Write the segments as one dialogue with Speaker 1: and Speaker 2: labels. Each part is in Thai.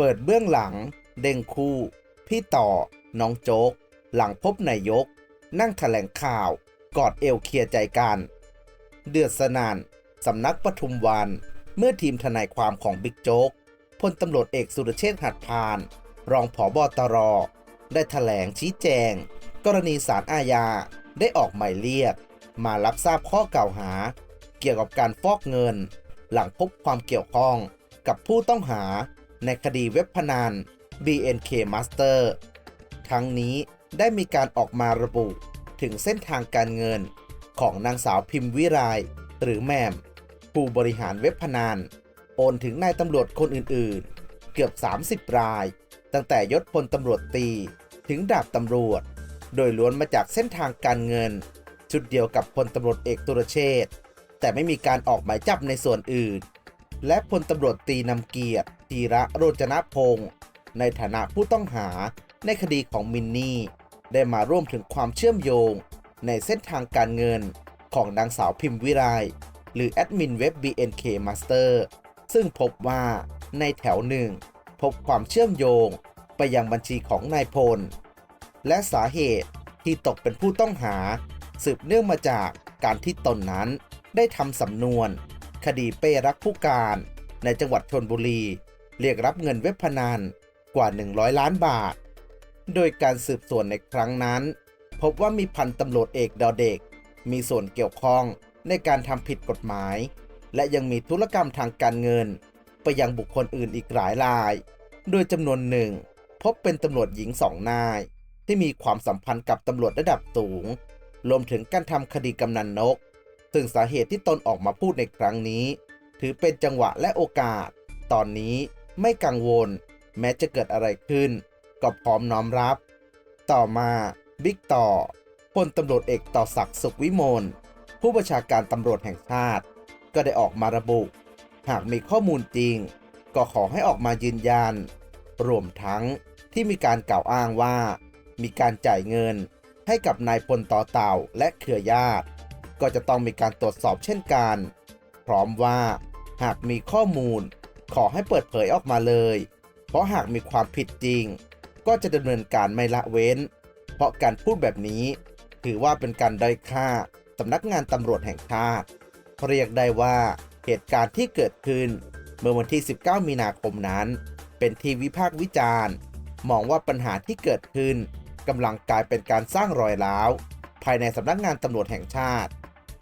Speaker 1: เปิดเบื้องหลัง เด้งคู่ พี่ต่อ น้องโจ๊ก หลังพบนายก นั่งแถลงข่าว กอดเอวเคลียร์ใจกัน เดือดสนานสำนักปทุมวัน เมื่อทีมทนายความของบิ๊กโจ๊กพลตำรวจเอกสุรเชษฐ์หัตถพาน รองผอบอตร ได้แถลงชี้แจง กรณีสารอาญาได้ออกหมายเรียก มารับทราบข้อกล่าวหา เกี่ยวกับการฟอกเงิน หลังพบความเกี่ยวข้องกับผู้ต้องหา ในคดีเว็บพนัน BNK Master ทั้งนี้ได้มีการออกมาระบุถึงเส้นทางการเงินของนางสาวพิมพ์วิไลหรือแมม ผู้บริหารเว็บพนันโอนถึงนายตำรวจคนอื่นๆ เกือบ 30 ราย ตั้งแต่ยศพลตำรวจตีถึงดาบตำรวจ โดยล้วนมาจากเส้นทางการเงิน ชุดเดียวกับพลตำรวจเอกตุรเชษฐ์แต่ไม่มีการออกหมายจับในส่วนอื่น และพลตำรวจตีนำเกียรติธีระโรจนพงศ์ในฐานะผู้ต้องหาในคดีของมินนี่ ได้มาร่วมถึงความเชื่อมโยง ในเส้นทางการเงินของนางสาวพิมพ์วิไลหรือแอดมินเว็บ BNK Master ซึ่งพบว่าในแถวหนึ่งพบความเชื่อมโยงไปยังบัญชีของนายพล และสาเหตุที่ตกเป็นผู้ต้องหา สืบเนื่องมาจากการที่ตนนั้นได้ทำสำนวน คดีเป้รักผู้การ ในจังหวัดชนบุรี เรียกรับเงินเว็บพนันกว่า 100 ล้านบาท โดยการสืบสวนในครั้งนั้น พบว่ามีพันตำรวจเอกดอเด็ก มีส่วนเกี่ยวข้องในการทำผิดกฎหมาย และยังมีธุรกรรมทางการเงิน ไปยังบุคคลอื่นอีกหลายราย โดยจำนวนหนึ่ง พบเป็นตำรวจหญิงสองนาย ที่มีความสัมพันธ์กับตำรวจระดับสูง รวมถึงการทำคดีกำนันนก ซึ่งสาเหตุที่ตนออกมาพูดในครั้งนี้ ถือเป็นจังหวะและโอกาส ตอนนี้ไม่กังวล แม้จะเกิดอะไรขึ้น ก็พร้อมน้อมรับ ต่อมาบิ๊กต่อพลตำรวจเอกต่อศักดิ์สุขวิมลผู้บัญชาการตำรวจแห่งชาติ ก็ได้ออกมาระบุ หากมีข้อมูลจริง ก็ขอให้ออกมายืนยัน รวมทั้งที่มีการกล่าวอ้างว่า มีการจ่ายเงินให้กับนายพลต่อเต่าและเครือญาติ ก็จะต้องมีการตรวจสอบเช่นกัน พร้อมว่าหากมีข้อมูล ขอให้เปิดเผยออกมาเลย เพราะหากมีความผิดจริง ก็จะดำเนินการไม่ละเว้น เพราะการพูดแบบนี้ ถือว่าเป็นการด้อยค่าสำนักงานตำรวจแห่งชาติ เรียกได้ว่าเหตุการณ์ที่เกิดขึ้น เมื่อวันที่ 19 มีนาคมนั้น เป็นที่วิพากษ์วิจารณ์ มองว่าปัญหาที่เกิดขึ้นกำลังกลายเป็นการสร้างรอยร้าว ภายในสำนักงานตำรวจแห่งชาติ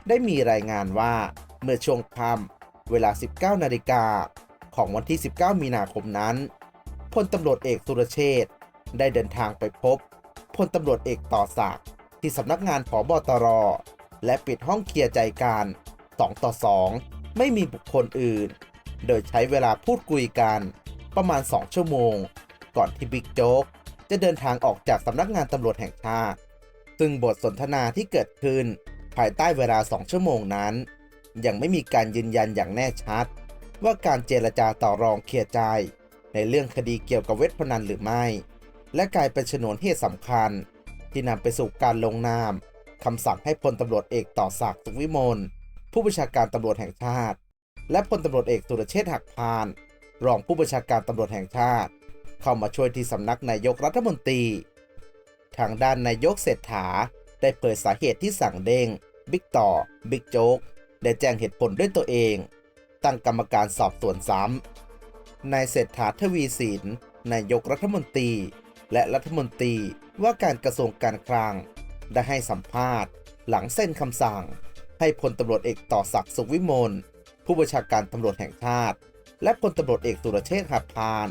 Speaker 1: ได้มีรายงานว่าเมื่อช่วงค่ำเวลา 19 นาฬิกาของวันที่ 19 มีนาคมนั้นพลตำรวจเอกสุรเชษฐ์ได้เดินทางไปพบพลตำรวจเอกต่อศักดิ์ที่สำนักงานผอบอตร และปิดห้องเคลียร์ใจการ 2 ต่อ 2 ไม่มีบุคคลอื่น โดยใช้เวลาพูดคุยกันประมาณ 2 ชั่วโมง ก่อนที่บิ๊กโจ๊กจะเดินทางออกจากสำนักงานตำรวจแห่งชาติ ซึ่งบทสนทนาที่เกิดขึ้น ภายใต้เวลา 2 ชั่วโมงนั้น ยังไม่มีการยืนยันอย่างแน่ชัด ว่าการเจรจาต่อรองเคลียร์ใจ ในเรื่องคดีเกี่ยวกับเวทพนันหรือไม่ และกลายเป็นชนวนเหตุสำคัญ ที่นำไปสู่การลงนามคำสั่งให้พลตำรวจเอกต่อศักดิ์สุวิมลผู้บัญชาการตำรวจแห่งชาติ และพลตำรวจเอกสุรเชษฐ์หักพาน รองผู้บัญชาการตำรวจแห่งชาติ เข้ามาช่วยที่สำนักนายกรัฐมนตรี ทางด้านนายกเศรษฐาได้เผยสาเหตุที่สั่งเด้ง บิ๊กต่อ บิ๊กโจ๊ก ได้แจ้งเหตุผลด้วยตัวเอง ตั้งกรรมการสอบสวนซ้ำนายเศรษฐาทวีสินนายกรัฐมนตรี และรัฐมนตรีว่าการกระทรวงการคลัง ได้ให้สัมภาษณ์ หลังเส้นคำสั่ง ให้พลตำรวจเอกต่อศักดิ์สุขวิมลผู้บัญชาการตำรวจแห่งชาติ และพลตำรวจเอกสุรเชษฐ์หักพาน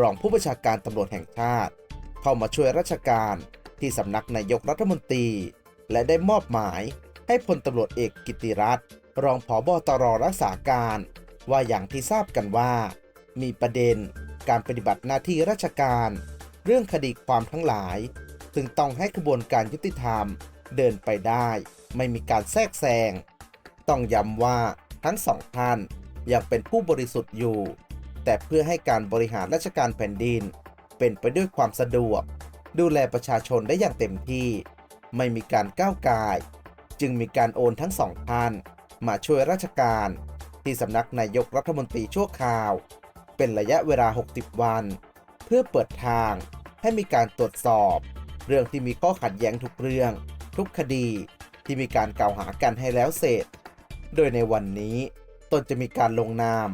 Speaker 1: รองผู้บัญชาการตำรวจแห่งชาติ เข้ามาช่วยราชการที่สำนักนายกรัฐมนตรี และได้มอบหมาย ให้พลตำรวจเอกกิติรัตน์รองผอบอตรรักษาการ ว่าอย่างที่ทราบกันว่า มีประเด็นการปฏิบัติหน้าที่ราชการ เรื่องคดีความทั้งหลายซึ่งต้องให้กระบวนการยุติธรรมเดินไปได้ ไม่มีการแทรกแซงต้องย้ำว่าทั้งสองท่านยังเป็นผู้บริสุทธิ์อยู่ แต่เพื่อให้การบริหารราชการแผ่นดิน เป็นไปด้วยความสะดวก ดูแลประชาชนได้อย่างเต็มที่ ไม่มีการก้าวกาย จึงมีการโอนทั้งสองท่านมาช่วยราชการ ที่สำนักนายกรัฐมนตรีชั่วคราว เป็นระยะเวลา 60 วัน เพื่อเปิดทางให้มีการตรวจสอบ เรื่องที่มีข้อขัดแย้งทุกเรื่อง ทุกคดีที่มีการกล่าวหากันให้แล้วเสร็จ โดยในวันนี้ตนจะมีการลงนาม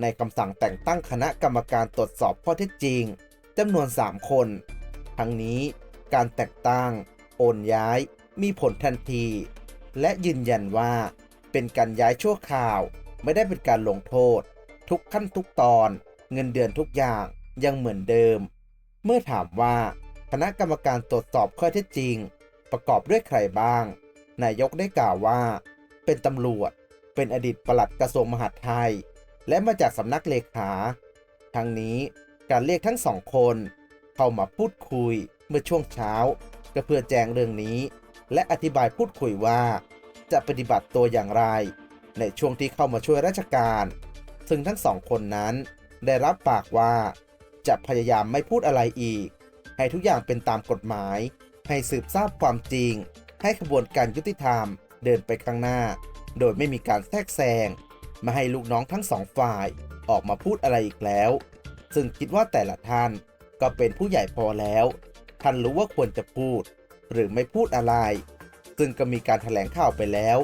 Speaker 1: ในคำสั่งแต่งตั้งคณะกรรมการตรวจสอบข้อเท็จจริงจำนวน 3 คน ทั้งนี้การแต่งตั้ง โอนย้าย มีผลทันที และยืนยันว่า เป็นการย้ายชั่วคราว ไม่ได้เป็นการลงโทษ ทุกขั้นทุกตอน เงินเดือนทุกอย่างยังเหมือนเดิม เมื่อถามว่าคณะกรรมการตรวจสอบข้อเท็จจริง ประกอบด้วยใครบ้าง นายกได้กล่าวว่า เป็นตำรวจ เป็นอดีตปลัดกระทรวงมหาดไทย และมาจากสำนักเลขาทั้งนี้การเรียกทั้งสองคน เข้ามาพูดคุยเมื่อช่วงเช้าก็เพื่อแจ้งเรื่องนี้ และอธิบายพูดคุยว่า จะปฏิบัติตัวอย่างไร ในช่วงที่เข้ามาช่วยราชการ ซึ่งทั้งสองคนนั้นได้รับปากว่า จะพยายามไม่พูดอะไรอีก ให้ทุกอย่างเป็นตามกฎหมาย ให้สืบทราบความจริง ให้ขบวนการยุติธรรมเดินไปข้างหน้า โดยไม่มีการแทรกแซงมาให้ลูกน้องทั้งสองฝ่ายออกมาพูดอะไรอีกแล้ว ซึ่งคิดว่าแต่ละท่านก็เป็นผู้ใหญ่พอแล้ว ท่านรู้ว่าควรจะพูด หรือไม่พูดอะไร ซึ่งก็มีการถแถลงข่าวไปแล้ว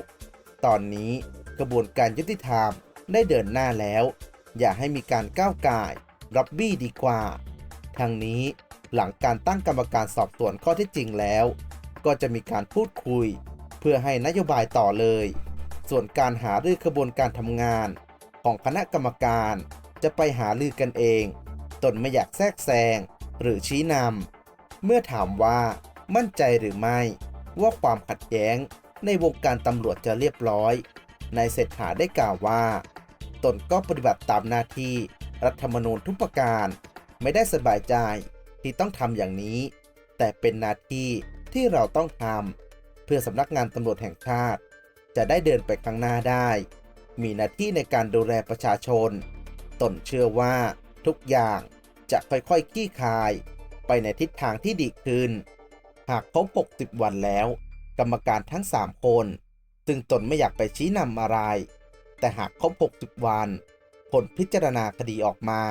Speaker 1: ตอนนี้กระบวนการยุติธรรมได้เดินหน้าแล้ว อย่าให้มีการก้าวก่ายรับบี้ดีกว่า ทางนี้หลังการตั้งกรรมการสอบสวนข้อเท็จจริงแล้ว ก็จะมีการพูดคุย เพื่อให้นโยบายต่อเลย ส่วนการหารือขบวนการทำงาน ของคณะกรรมการจะไปหารือกันเอง ตนไม่อยากแทรกแซงหรือชี้นำเมื่อถามว่า มั่นใจหรือไม่ว่าความขัดแย้งในวงการตำรวจจะเรียบร้อย นายเศรษฐาได้กล่าวว่า ตนก็ปฏิบัติตามหน้าที่รัฐธรรมนูญทุกประการ ไม่ได้สบายใจที่ต้องทำอย่างนี้ แต่เป็นหน้าที่ที่เราต้องทำเพื่อสำนักงานตำรวจแห่งชาติ จะได้เดินไปข้างหน้าได้ มีหน้าที่ในการดูแลประชาชน ตนเชื่อว่าทุกอย่างจะค่อยๆคลี่คลาย ไปในทิศทางที่ดีขึ้น หากครบ 60 วันแล้ว กรรมการทั้ง 3 คน ซึ่งตนไม่อยากไปชี้นำอะไร แต่หากครบ 60 วัน ผลพิจารณาคดีออกมา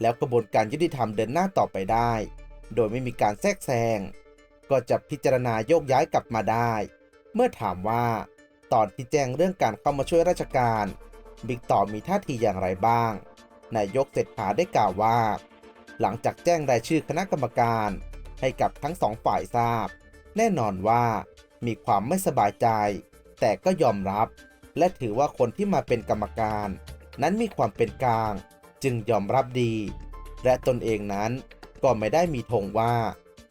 Speaker 1: แล้วกระบวนการยุติธรรมเดินหน้าต่อไปได้ โดยไม่มีการแทรกแซง ก็จะพิจารณาโยกย้ายกลับมาได้ เมื่อถามว่าตอนที่แจ้งเรื่องการเข้ามาช่วยราชการบิ๊กต่อมีท่าทีอย่างไรบ้าง นายกเศรษฐาได้กล่าวว่า หลังจากแจ้งรายชื่อคณะกรรมการ ให้กับทั้งสองฝ่ายทราบ แน่นอนว่ามีความไม่สบายใจ แต่ก็ยอมรับ และถือว่าคนที่มาเป็นกรรมการ นั้นมีความเป็นกลาง จึงยอมรับดี และตนเองนั้นก็ไม่ได้มีธงว่า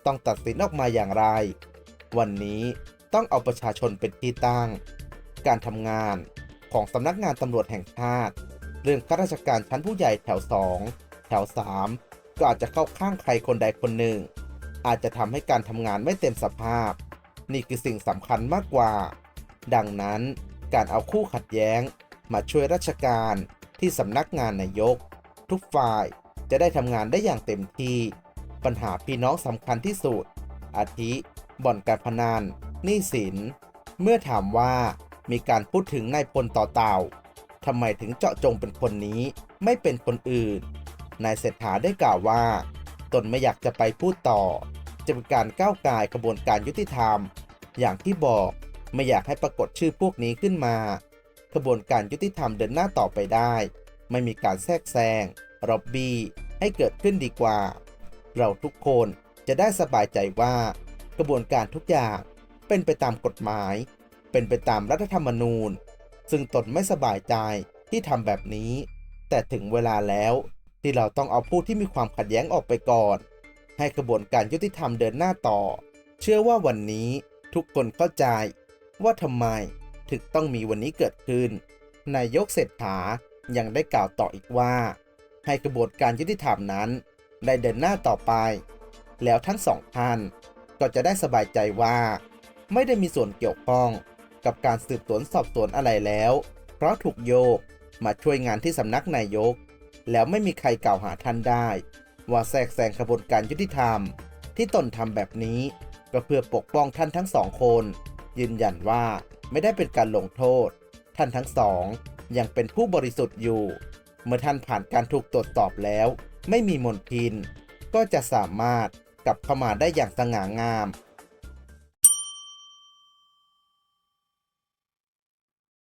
Speaker 1: ต้องตัดสินออกมาอย่างไร วันนี้ต้องเอาประชาชนเป็นที่ตั้ง การทำงานของสำนักงานตำรวจแห่งชาติ เรื่องข้าราชการชั้นผู้ใหญ่แถว 2 แถว 3 ก็อาจจะเข้าข้างใครคนใดคนหนึ่ง อาจจะทำให้การทำงานไม่เต็มสภาพ นี่คือสิ่งสำคัญมากกว่า ดังนั้นการเอาคู่ขัดแย้ง มาช่วยราชการที่สำนักงานนายก ทุกฝ่ายจะได้ทำงานได้อย่างเต็มที่ ปัญหาพี่น้องสำคัญที่สุด อาทิ บ่อนการพนันหนี้สิน เมื่อถามว่ามีการพูดถึงนายพลต่อเต่าทำไมถึงเจาะจงเป็นคนนี้ไม่เป็นคนอื่น นายเศรษฐาได้กล่าวว่า ตนไม่อยากจะไปพูดต่อ จะเป็นการก้าวไก่ายกระบวนการยุติธรรม อย่างที่บอกไม่อยากให้ปรากฏชื่อพวกนี้ขึ้นมา กระบวนการยุติธรรมเดินหน้าต่อไปได้ ไม่มีการแทรกแซงรอบบี้ให้เกิดขึ้นดีกว่า เราทุกคนจะได้สบายใจว่า กระบวนการทุกอย่างเป็นไปตามกฎหมาย เป็นไปตามรัฐธรรมนูญ ซึ่งตนไม่สบายใจที่ทำแบบนี้ แต่ถึงเวลาแล้ว ที่เราต้องเอาผู้ที่มีความขัดแย้งออกไปก่อน ให้กระบวนการยุติธรรมเดินหน้าต่อ เชื่อว่าวันนี้ทุกคนเข้าใจว่าทำไมถึงต้องมีวันนี้เกิดขึ้น นายกเศรษฐายังได้กล่าวต่ออีกว่า ให้กระบวนการยุติธรรมนั้น ได้เดินหน้าต่อไป แล้วทั้งสองท่านก็จะได้สบายใจว่า ไม่ได้มีส่วนเกี่ยวข้องกับการสืบสวนสอบสวนอะไรแล้ว เพราะถูกโยกมาช่วยงานที่สำนักนายก แล้วไม่มีใครกล่าวหาท่านได้ ว่าแทรกแซงกระบวนการยุติธรรม ที่ตนทำแบบนี้ ก็เพื่อปกป้องท่านทั้งสองคน ยืนยันว่าไม่ได้เป็นการลงโทษ ท่านทั้งสองยังเป็นผู้บริสุทธิ์อยู่ เมื่อท่านผ่านการถูกตรวจสอบแล้ว ไม่มีมลทิน ก็จะสามารถกลับเข้ามาได้อย่างสง่างาม